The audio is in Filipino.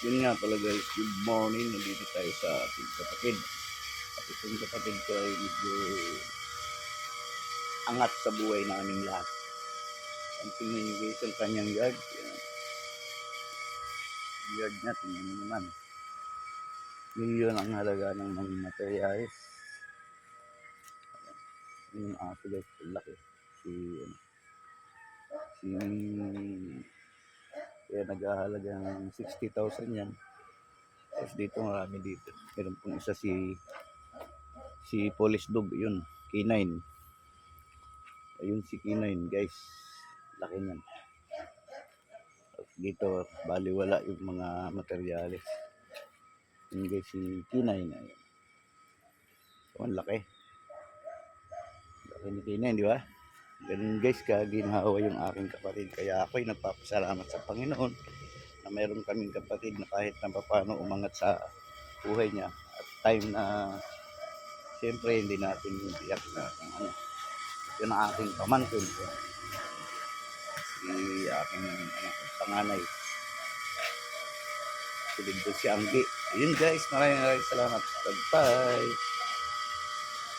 Yun nga pala guys, good morning. Nandito tayo sa ating kapatid. At itong kapatid ko ay medyo angat sa buhay na aming lahat. Ang tingnan nyo guys ang kanyang yard. Yan. Yard niya, tingnan nyo naman. Milyon ang halaga ng mga materials. Ayan. Yung aso guys, laki. Si, ano, si kaya nag-ahalaga ng 60,000 yan. Tapos dito marami dito. Meron pong isa si si Police Dog, yun, K9. Ayun si K9, guys. Laki niyan. Dito, baliwala yung mga materyales. Yun guys, si K9. Ayun. So, ang laki. Laki ni K9, di ba? Ganun guys, kaginhawa yung aking kapatid. Kaya ako'y nagpapasalamat sa Panginoon na meron kaming kapatid na kahit na paano umangat sa buhay niya. At time na siyempre hindi natin iyak na ano. Yun ang aking pamangkin. Si aking ano, panganay. Si Ligdo si Anggi. Yun guys, maraming maraming salamat. Bye-bye.